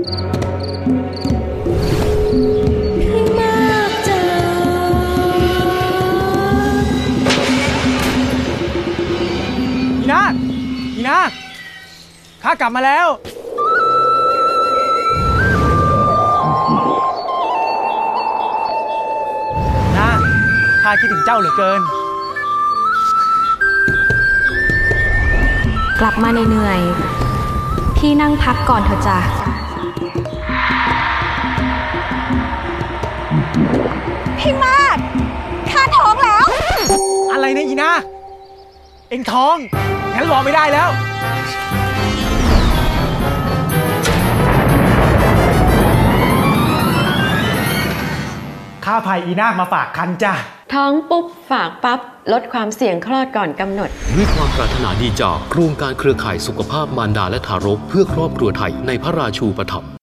อีนาคอีนาคข้ากลับมาแล้ว นาคข้าคิดถึงเจ้าเหลือเกิน กลับมาเหนื่อยๆพี่นั่งพักก่อนเถอะจ้ะ นะอีนาคเอ็งท้อง งั้นรอไม่ได้แล้ว ข้าพายอีนาคมาฝากคันจ้ะ ท้องปุ๊บ ฝากปั๊บ ลดความเสี่ยงคลอดก่อนกำหนด ด้วยความปรารถนาดีจากโครงการเครือข่ายสุขภาพมารดาและทารก เพื่อครอบครัวไทยในพระราชูปถัมภ์